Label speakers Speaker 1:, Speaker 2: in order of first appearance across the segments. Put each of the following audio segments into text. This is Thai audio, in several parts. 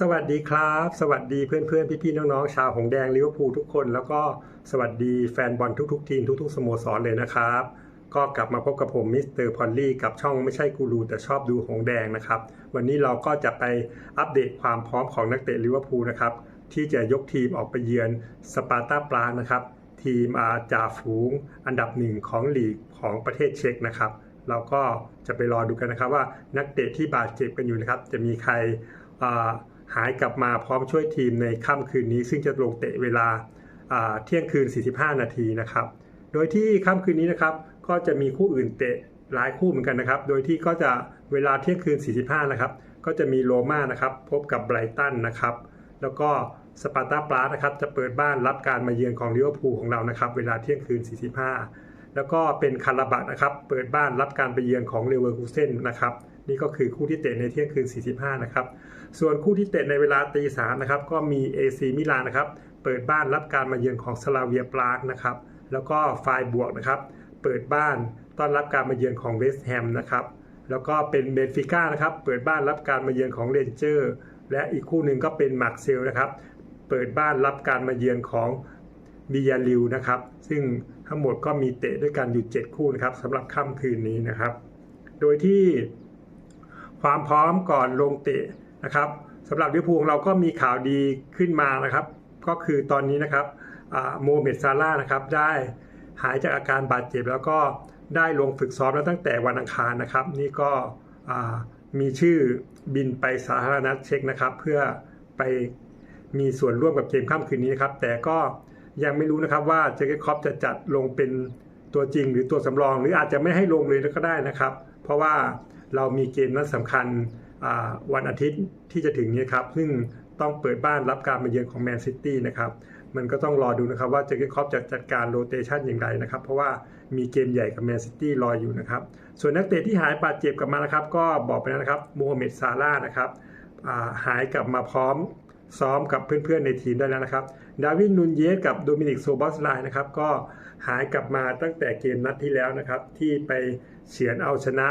Speaker 1: สวัสดีครับ สวัสดีเพื่อนๆพี่ๆน้องๆ ชาวหงแดงลิเวอร์พูลทุกคน แล้วก็สวัสดีแฟนบอลทุกๆ ทีมทุกๆสโมสรเลยนะครับ ก็กลับมาพบกับผมมิสเตอร์พอลลี่กับช่องไม่ใช่กูรูแต่ชอบดูหงแดงนะครับ วันนี้เราก็จะไปอัปเดตความพร้อมของนักเตะลิเวอร์พูลนะครับ ที่จะยกทีมออกไปเยือนสปาร์ตาปรานะครับ ทีมอาจ่าฝูง อันดับหนึ่งของลีกของประเทศเช็กนะครับ เราก็จะไปรอดูกันนะครับว่านักเตะที่บาดเจ็บกันอยู่นะครับ จะมีใครอ่า หายกลับมาพร้อมช่วยทีมในค่ำคืนนี้ ซึ่งจะลงเตะเวลาเที่ยงคืน 45 นาทีนะครับ โดยที่ค่ำคืนนี้นะครับก็จะมีคู่อื่นเตะหลายคู่เหมือนกันนะครับ โดยที่ก็จะเวลาเที่ยงคืน 45 นะครับ ก็จะมีโรม่านะครับพบกับไบรตันนะครับ แล้วก็สปาร์ตาปรานะครับจะเปิดบ้านรับการมาเยือนของลิเวอร์พูลของเรานะครับ เวลาเที่ยงคืน 45 แล้วก็เป็นคาราบะนะครับ เปิดบ้านรับการไปเยือนของเลเวอร์คูเซนนะครับ นี่ก็คือคู่ที่เตะในเที่ยงคืน 45 นะครับ ส่วนคู่ที่เตะในเวลาตีสามนะครับ ก็มี AC มิลานนะครับ เปิดบ้านรับการมาเยือนของสลาเวียปรากนะครับ แล้วก็ไฟบวกนะครับ เปิดบ้านต้อนรับการมาเยือนของเวสต์แฮมนะครับ แล้วก็เป็นเบนฟิก้านะครับ เปิดบ้านรับการมาเยือนของเรนเจอร์ และอีกคู่หนึ่งก็เป็นมาร์เซลนะครับ เปิดบ้านรับการมาเยือนของบิยาลิวนะครับ ซึ่งทั้งหมดก็มีเตะด้วยกันอยู่ 7 คู่นะครับสำหรับค่ำคืนนี้นะครับ โดยที่ ความพร้อมก่อนลงเตะนะครับสำหรับลิเวอร์พูลของเราก็มีข่าวดีขึ้นมานะครับ ก็คือตอนนี้นะครับโมเมดซาร่านะครับได้หายจากอาการบาดเจ็บ แล้วก็ได้ลงฝึกซ้อมแล้วตั้งแต่วันอังคารนะครับ นี่ก็มีชื่อบินไปสาธารณรัฐเช็กนะครับ เพื่อไปมีส่วนร่วมกับเกมค่ำคืนนี้นะครับ แต่ก็ยังไม่รู้นะครับว่าเจอร์เกคอปจะจัดลงเป็นตัวจริงหรือตัวสำรอง หรืออาจจะไม่ให้ลงเลยก็ได้นะครับ เพราะว่า เรามีเกมนัดสำคัญวันอาทิตย์ที่จะถึงนี้ครับ ซึ่งต้องเปิดบ้านรับการมาเยือนของแมนซิตี้นะครับ มันก็ต้องรอดูนะครับว่าเจอร์เกนคล็อปจะจัดการโรเตชันอย่างไรนะครับ เพราะว่ามีเกมใหญ่กับแมนซิตี้รออยู่นะครับ ส่วนนักเตะที่หายบาดเจ็บกลับมานะครับ ก็บอกไปแล้วนะครับโมฮัมเหม็ดซาร่าห์นะครับาหายกลับมาพร้อมซ้อมกับเพื่อนๆในทีมได้แล้วนะครับดาวินนูนเยสกับโดมินิกโซบอสไลนะครับก็หายกลับมาตั้งแต่เกมนัดที่แล้วนะครับ ที่ไปเฉือนเอาชนะ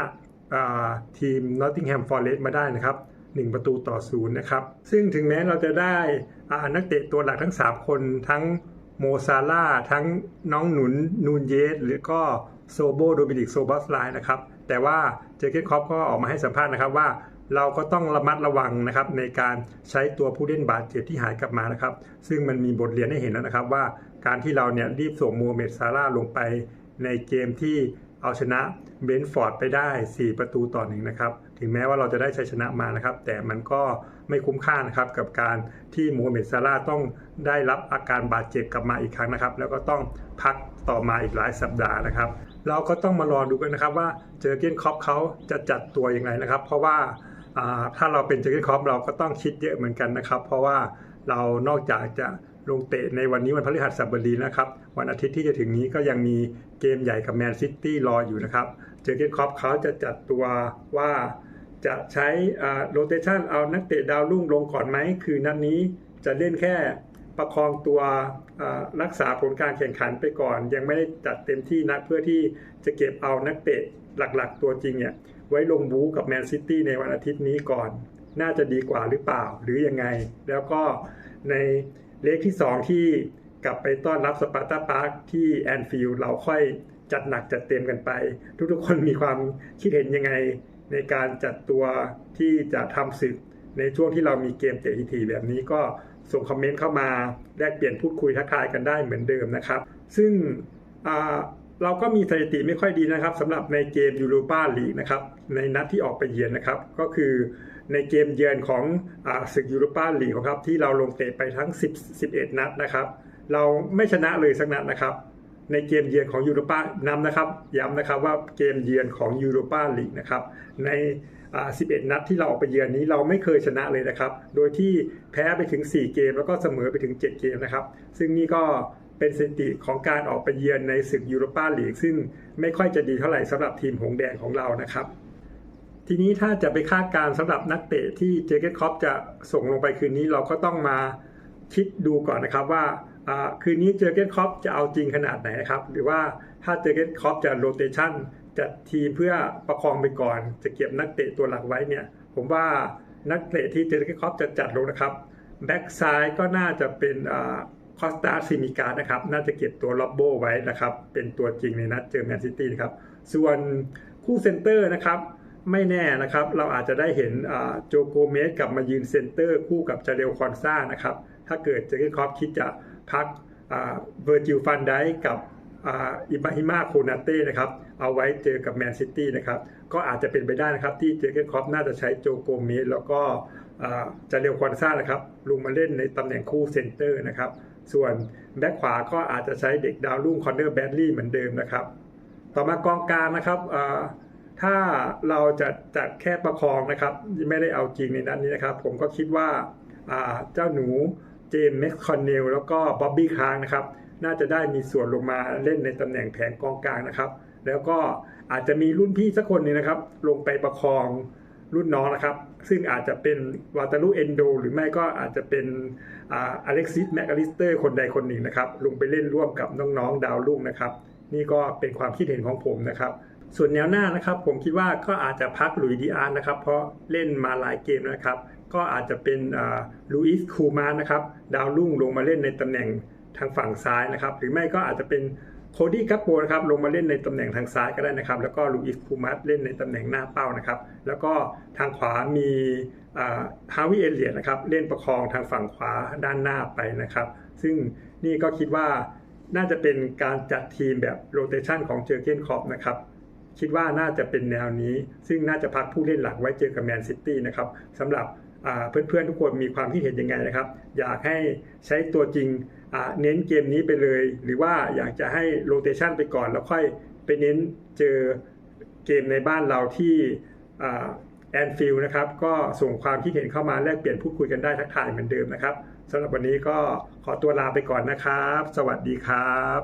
Speaker 1: ทีมนอตติงแฮมฟอร์เรสต์มาได้นะครับ 1 ประตูต่อศูนย์นะครับ ซึ่งถึงแม้เราจะได้อนักเตะตัวหลักทั้ง 3 คนทั้งโมซาร่าทั้งน้องหนุนนูนเยสหรือก็โซโบโดมินิกโซบอสไลน์นะครับ แต่ว่าเจเกนคอปก็ออกมาให้สัมภาษณ์นะครับว่าเราก็ต้องระมัดระวังนะครับในการใช้ตัวผู้เล่นบาดเจ็บที่หายกลับมานะครับ ซึ่งมันมีบทเรียนให้เห็นแล้วนะครับว่าการที่เราเนี่ยรีบส่งโมเมดซาร่าลงไปในเกมที่ เอาชนะเบนท์ฟอร์ดไปได้ 4 ประตูต่อหนึ่งนะครับ ถึงแม้ว่าเราจะได้ชัยชนะมานะครับ แต่มันก็ไม่คุ้มค่านะครับ กับการที่โมฮัมเหม็ดซาร่าต้องได้รับอาการบาดเจ็บกลับมาอีกครั้งนะครับ แล้วก็ต้องพักต่อมาอีกหลายสัปดาห์นะครับ เราก็ต้องมารอดูกันนะครับว่าเจอร์เกนคอปเขาจะจัดตัวยังไงนะครับ เพราะว่าถ้าเราเป็นเจอร์เกนคอปเราก็ต้องคิดเยอะเหมือนกันนะครับ เพราะว่าเรานอกจากจะ ลงเตะในวันนี้วันพฤหัสบดีนะครับ วันอาทิตย์ที่จะถึงนี้ก็ยังมีเกมใหญ่กับแมนซิตี้รออยู่นะครับ เจอเกนคล็อปเขาจะจัดตัวว่าจะใช้โรเตชันเอานักเตะดาวรุ่งลงก่อนไหม คือนัดนนี้จะเล่นแค่ประคองตัวรักษาผลการแข่งขันไปก่อน ยังไม่ได้จัดเต็มที่นะเพื่อที่จะเก็บเอานักเตะหลักๆ ตัวจริงเนี่ยไว้ลงบู๊กับแมนซิตี้ในวันอาทิตย์นี้ก่อน น่าจะดีกว่าหรือเปล่าหรือยังไง แล้วก็ใน เลขที่ 2 ที่กลับไปต้อนรับสปาร์ตาพาร์คที่แอนฟิลด์เราค่อยจัดหนักจัดเต็มกันไป ทุกๆคนมีความคิดเห็นยังไงในการจัดตัวที่จะทำศึกในช่วงที่เรามีเกมเตะทีๆแบบนี้ก็ส่งคอมเมนต์เข้ามาแลกเปลี่ยนพูดคุยทักทายกันได้เหมือนเดิมนะครับ ซึ่งอ่า เราก็มีสถิติไม่ค่อยดีนะครับสำหรับในเกมยูโรปาลีกนะครับในนัดที่ออกไปเยือนนะครับ ก็คือในเกมเยือนของศึกยูโรปาลีกครับที่เราลงเตะไปทั้ง 10 11 นัดนะครับ เราไม่ชนะเลยสักนัดนะครับ ในเกมเยือนของยูโรปานำนะครับ ย้ำนะครับว่าเกมเยือนของยูโรปาลีกนะครับในอ่า11 นัดที่เราออกไปเยือนนี้เราไม่เคยชนะเลยนะครับ โดยที่แพ้ไปถึง 4 เกมแล้วก็เสมอไปถึง 7 เกมนะครับ ซึ่งนี่ก็ เป็นสถิติของการออกไปเยือนในศึกยูโรปาลีกซึ่งไม่ค่อยจะดีเท่าไหร่สำหรับทีมหงแดงของเรานะครับ ทีนี้ถ้าจะไปคาดการณ์สำหรับนักเตะที่เจเกตคอปจะส่งลงไปคืนนี้เราก็ต้องมาคิดดูก่อนนะครับว่าอ่าคืนนี้เจอเกนคอปจะเอาจริงขนาดไหนนะครับ หรือว่าถ้าเจอเกนคอปจะโรเตชันจัดทีมเพื่อประคองไปก่อน จะเก็บนักเตะตัวหลักไว้เนี่ย ผมว่านักเตะที่เจอเกนคอปจะจัดลงนะครับแบ็กซ้ายก็น่าจะเป็น คอสตาซิมิกานะครับ น่าจะเก็บตัวล็อบโบไว้นะครับ เป็นตัวจริงในนัดเจอแมนซิตี้นะครับ ส่วนคู่เซนเตอร์นะครับ ไม่แน่นะครับ เราอาจจะได้เห็นโจโกเมสกลับมายืนเซนเตอร์คู่กับจาเรลคอนซ่านะครับ ถ้าเกิดเจอร์เกนคอปคิดจะพักเวอร์จิลฟันไดกับอิบาฮิมาโคนาเต้นะครับ เอาไว้เจอกับแมนซิตี้นะครับ ก็อาจจะเป็นไปได้นะครับ ที่เจอเกนคอปน่าจะใช้โจโกเมสแล้วก็จาเรลคอนซ่านะครับ ลงมาเล่นในตำแหน่งคู่เซนเตอร์นะครับ ส่วนแบ็คขวาก็อาจจะใช้เด็กดาวรุ่งคอนเนอร์แบดลี่เหมือนเดิมนะครับ ต่อมากองกลางนะครับถ้าเราจะจัดแค่ประคองนะครับไม่ได้เอาจริงในนัดนี้นะครับ ผมก็คิดว่าเจ้าหนูเจมส์แม็กคอนเนลแล้วก็บ๊อบบี้คางนะครับ น่าจะได้มีส่วนลงมาเล่นในตำแหน่งแผงกองกลางนะครับ แล้วก็อาจจะมีรุ่นพี่สักคนนึงนะครับ ลงไปประคอง รุ่นน้องนะครับ ซึ่งอาจจะเป็นวาตาลุเอนโด หรือไม่ก็อาจจะเป็นอเล็กซิสแมคอลิสเตอร์คนใดคนหนึ่งนะครับ ลงไปเล่นร่วมกับน้องๆดาวรุ่งนะครับ นี่ก็เป็นความคิดเห็นของผมนะครับส่วนแนวหน้านะครับ ผมคิดว่าก็อาจจะพักหลุยดีอาร์นะครับ เพราะเล่นมาหลายเกมนะครับ ก็อาจจะเป็นลูอิสคูมานนะครับ ดาวรุ่งลงมาเล่นในตำแหน่งทางฝั่งซ้ายนะครับ หรือไม่ก็อาจจะเป็น โคดี้กัปโปนะครับลงมาเล่นในตำแหน่งทางซ้ายก็ได้นะครับ แล้วก็ลูอิสคูมัสเล่นในตำแหน่งหน้าเป้านะครับ แล้วก็ทางขวามีฮาวิเอเลียนะครับเล่นประคองทางฝั่งขวาด้านหน้าไปนะครับ ซึ่งนี่ก็คิดว่าน่าจะเป็นการจัดทีมแบบโรเตชันของเจอเกนคอปนะครับคิดว่าน่าจะเป็นแนวนี้ ซึ่งน่าจะพักผู้เล่นหลักไว้เจอกับแมนซิตี้นะครับสำหรับ เพื่อนๆทุกคนมีความคิดเห็นยังไงนะครับ อยากให้ใช้ตัวจริงเน้นเกมนี้ไปเลย หรือว่าอยากจะให้โรเตชันไปก่อน แล้วค่อยไปเน้นเจอเกมในบ้านเราที่แอนฟิลนะครับ ก็ส่งความคิดเห็นเข้ามาแลกเปลี่ยนพูดคุยกันได้ทักทายเหมือนเดิมนะครับสำหรับวันนี้ก็ขอตัวลาไปก่อนนะครับ สวัสดีครับ